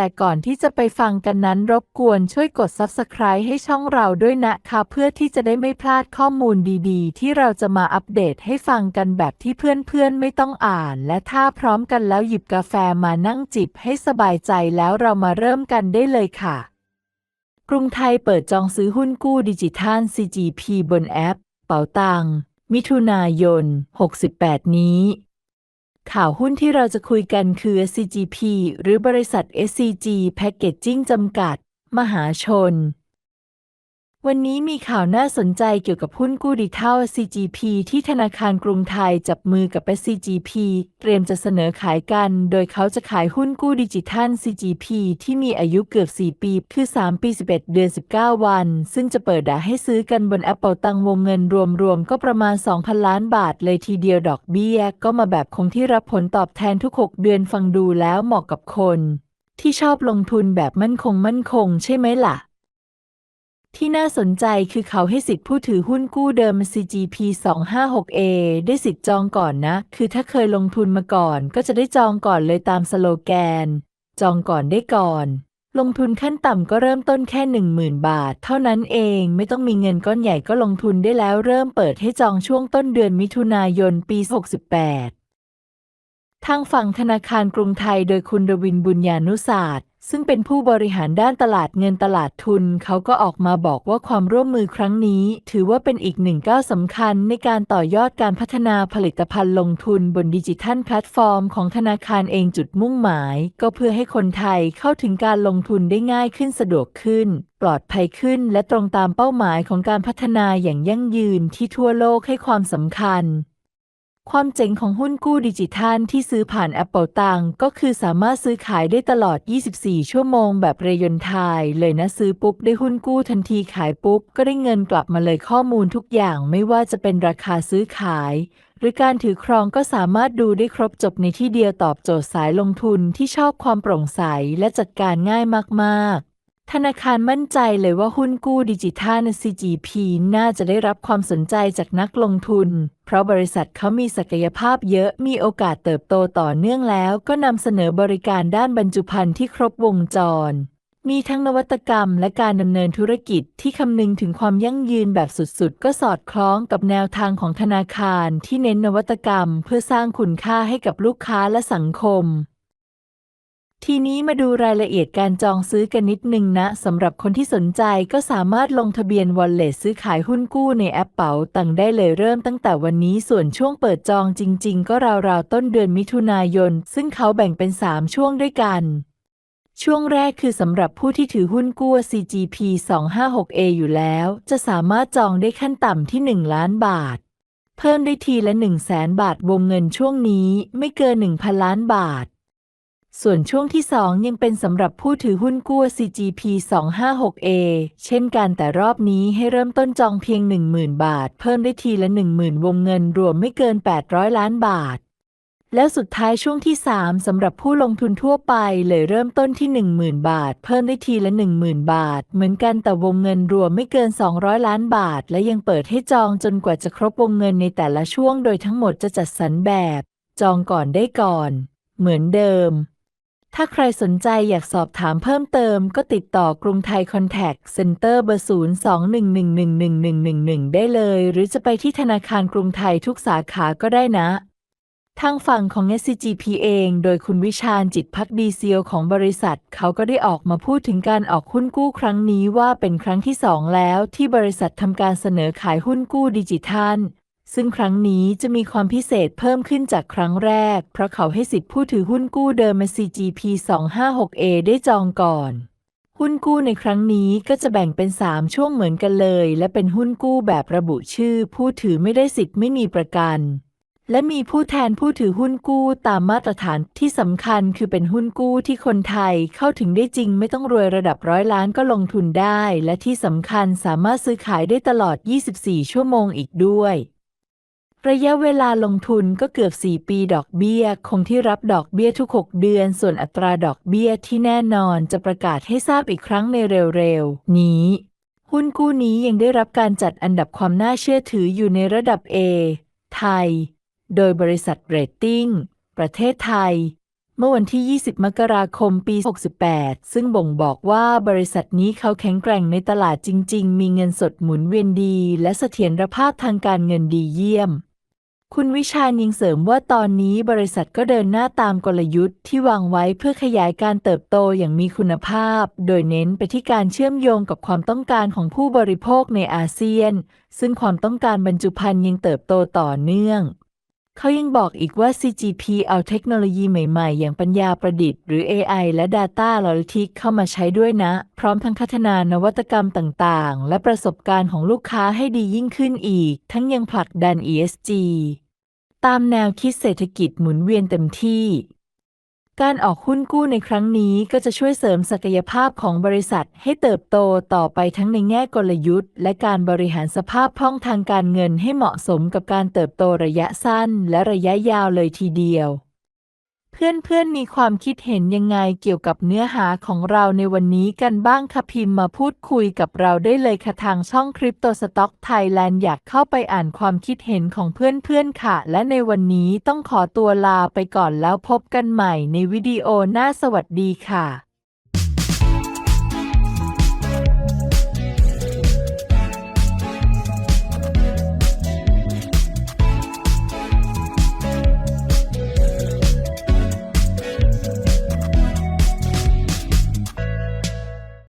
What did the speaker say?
แต่ก่อนที่จะไปฟังกันนั้นรบกวนช่วยกด Subscribe ให้ช่องเราด้วยนะคะเพื่อที่จะได้ไม่พลาดข้อมูลดีๆ ที่เราจะมาอัปเดตให้ฟังกันแบบที่เพื่อนๆไม่ต้องอ่าน และถ้าพร้อมกันแล้วหยิบกาแฟมานั่งจิบให้สบายใจแล้วเรามาเริ่มกันได้เลยค่ะ กรุงไทยเปิดจองซื้อหุ้นกู้ดิจิทัล CGP บนแอป เป๋าตังมิถุนายน 68 นี้ ข่าวหุ้นที่เราจะคุยกันคือ SCGP หรือบริษัท SCG Packaging จำกัด มหาชน วันนี้มีข่าวน่าสนใจเกี่ยวกับหุ้นกู้ดิจิทัล CGP ที่ธนาคารกรุงไทยจับมือกับ SCGP เตรียมจะเสนอขายกัน โดยเขาจะขายหุ้นกู้ดิจิทัล CGP ที่มีอายุเกือบ 4 ปี คือ 3 ปี 11 เดือน 19 วัน ซึ่งจะเปิดด่าให้ซื้อกันบนแอปเป่าตังวงเงินรวมๆ ก็ประมาณ 2,000 ล้านบาทเลยทีเดียวดอกเบี้ย ก็มาแบบคงที่รับผลตอบแทนทุก 6 เดือนฟังดูแล้วเหมาะกับคน ที่ชอบลงทุนแบบมั่นคงมั่นคงใช่ไหมล่ะ ที่น่าสนใจคือเขาให้สิทธิผู้ถือหุ้นกู้เดิม CGP 256A ได้สิทธิ์จองก่อนนะ คือถ้าเคยลงทุนมาก่อนก็จะได้จองก่อนเลยตามสโลแกน จองก่อนได้ก่อน ลงทุนขั้นต่ำก็เริ่มต้นแค่ 10,000 บาท เท่านั้นเองไม่ต้องมีเงินก้อนใหญ่ก็ลงทุนได้แล้วเริ่มเปิดให้จองช่วงต้นเดือนมิถุนายนปี 68ทางฝั่งธนาคารกรุงไทยโดยคุณรวินบุญญานุศาสตร์ ซึ่งเป็นผู้บริหารด้านตลาดเงินตลาดทุน เขาก็ออกมาบอกว่าความร่วมมือครั้งนี้ ถือว่าเป็นอีกหนึ่งก้าวสำคัญในการต่อยอดการพัฒนาผลิตภัณฑ์ลงทุนบนดิจิทัลแพลตฟอร์มของธนาคารเองจุดมุ่งหมาย ก็เพื่อให้คนไทยเข้าถึงการลงทุนได้ง่ายขึ้นสะดวกขึ้น ปลอดภัยขึ้น และตรงตามเป้าหมายของการพัฒนาอย่างยั่งยืนที่ทั่วโลกให้ความสำคัญ ความเจ๋งของหุ้นกู้ดิจิทัลที่ซื้อผ่านแอปเปิลตังก็คือสามารถซื้อขายได้ตลอด 24 ชั่วโมงแบบเรยนไทยเลยนะซื้อปุ๊บได้หุ้นกู้ทันทีขายปุ๊บ ก็ได้เงินกลับมาเลยข้อมูลทุกอย่างไม่ว่าจะเป็นราคาซื้อขาย หรือการถือครองก็สามารถดูได้ครบจบในที่เดียวตอบโจทย์สายลงทุนที่ชอบความโปร่งใสและจัดการง่ายมาก ๆ ธนาคารมั่นใจเลยว่าหุ้นกู้ดิจิทัล CGP น่าจะได้รับความสนใจจากนักลงทุน เพราะบริษัทเขามีศักยภาพเยอะมีโอกาสเติบโตต่อเนื่องแล้ว ก็นำเสนอบริการด้านบรรจุภัณฑ์ที่ครบวงจร มีทั้งนวัตกรรมและการดำเนินธุรกิจที่คำนึงถึงความยั่งยืนแบบสุดๆ ก็สอดคล้องกับแนวทางของธนาคารที่เน้นนวัตกรรม เพื่อสร้างคุณค่าให้กับลูกค้าและสังคม ทีนี้มาดูรายละเอียดการจองซื้อกันนิดนึงนะสำหรับคนที่สนใจก็สามารถลงทะเบียนวอลเล็ตซื้อขายหุ้นกู้ในแอปเป๋าตังได้เลยเริ่มตั้งแต่วันนี้ส่วนช่วงเปิดจองจริง ๆ ก็ราวๆต้นเดือนมิถุนายน ซึ่งเขาแบ่งเป็น 3 ช่วงด้วยกัน ช่วงแรกคือสำหรับผู้ที่ถือหุ้นกู้ CGP 256A อยู่แล้ว จะสามารถจองได้ขั้นต่ำที่ 1 ล้านบาท เพิ่มได้ทีละ 1 0 0 0 0แสนบาทวงเงินช่วงนี้ไม่เกิน 1,000 ล้านบาท ส่วนช่วงที่ 2 ยังเป็นสำหรับผู้ถือหุ้นกู้ CGP 256A เช่นกันแต่รอบนี้ให้เริ่มต้นจองเพียง 10,000 บาท เพิ่มได้ทีละ 10,000 วงเงินรวมไม่เกิน 800 ล้านบาท แล้วสุดท้ายช่วงที่ 3 สำหรับผู้ลงทุนทั่วไปเลยเริ่มต้นที่ 10,000 บาท เพิ่มได้ทีละ 10,000 บาท เหมือนกันแต่วงเงินรวมไม่เกิน 200 ล้านบาท และยังเปิดให้จองจนกว่าจะครบวงเงินในแต่ละช่วง โดยทั้งหมดจะจัดสรรแบบ จองก่อนได้ก่อน เหมือนเดิม ถ้าใครสนใจอยากสอบถามเพิ่มเติมก็ติดต่อกรุงไทยคอนแทคเซ็นเตอร์เบอร์ 02-111-1111 ได้เลย หรือจะไปที่ธนาคารกรุงไทยทุกสาขาก็ได้นะ ทางฝั่งของ SCGP เอง โดยคุณวิชาญจิตพักดีเซียวของบริษัท เขาก็ได้ออกมาพูดถึงการออกหุ้นกู้ครั้งนี้ว่าเป็นครั้งที่สองแล้วที่บริษัททำการเสนอขายหุ้นกู้ดิจิทัล ซึ่งครั้งนี้จะมีความพิเศษเพิ่มขึ้นจากครั้งแรก เพราะเขาให้สิทธิผู้ถือหุ้นกู้เดิมมา CGP 256A ได้จองก่อน หุ้นกู้ในครั้งนี้ก็จะแบ่งเป็น 3 ช่วงเหมือนกันเลย และเป็นหุ้นกู้แบบระบุชื่อ ผู้ถือไม่ได้สิทธิ์ไม่มีประกัน และมีผู้แทนผู้ถือหุ้นกู้ตามมาตรฐานที่สำคัญคือเป็นหุ้นกู้ที่คนไทยเข้าถึงได้จริงไม่ต้องรวยระดับร้อยล้านก็ลงทุนได้ และที่สำคัญสามารถซื้อขายได้ตลอด 24 ชั่วโมงอีกด้วย ระยะเวลาลงทุนก็เกือบ 4 ปีดอกเบี้ย คงที่รับดอกเบี้ยทุก 6 เดือน ส่วนอัตราดอกเบี้ยที่แน่นอนจะประกาศให้ทราบอีกครั้งในเร็วๆ นี้ หุ้นกู้นี้ยังได้รับการจัดอันดับความน่าเชื่อถืออยู่ในระดับ A ไทย โดยบริษัทเรตติ้ง ประเทศไทย เมื่อวันที่ 20 มกราคม ปี 68 ซึ่งบ่งบอกว่าบริษัทนี้เขาแข็งแกร่งในตลาดจริง ๆ มีเงินสดหมุนเวียนดี และเสถียรภาพทางการเงินดีเยี่ยม คุณวิชาญยิงเสริมว่าตอนนี้บริษัทก็เดินหน้าตามกลยุทธ์ที่วางไว้เพื่อขยายการเติบโตอย่างมีคุณภาพ โดยเน้นไปที่การเชื่อมโยงกับความต้องการของผู้บริโภคในอาเซียน ซึ่งความต้องการบรรจุภัณฑ์ยังเติบโตต่อเนื่อง เขายังบอกอีกว่า CGP เอาเทคโนโลยีใหม่ๆ อย่างปัญญาประดิษฐ์หรือ AI และ Data Analytics เข้ามาใช้ด้วยนะ พร้อมทั้งพัฒนานวัตกรรมต่างๆ และประสบการณ์ของลูกค้าให้ดียิ่งขึ้นอีก ทั้งยังผลักดัน ESG ตามแนวคิดเศรษฐกิจหมุนเวียนเต็มที่ การออกหุ้นกู้ในครั้งนี้ก็จะช่วยเสริมศักยภาพของบริษัทให้เติบโตต่อไปทั้งในแง่กลยุทธ์ และการบริหารสภาพคล่องทางการเงินให้เหมาะสมกับการเติบโตระยะสั้นและระยะยาวเลยทีเดียว เพื่อนๆ มีความคิดเห็นยังไงเกี่ยวกับเนื้อหาของเราในวันนี้กันบ้างคะพิมพ์มาพูดคุยกับเราได้เลยค่ะทางช่องคริปโตสต็อกไทยแลนด์อยากเข้าไปอ่านความคิดเห็นของเพื่อนๆ ค่ะ และในวันนี้ต้องขอตัวลาไปก่อนแล้วพบกันใหม่ในวิดีโอหน้าสวัสดีค่ะ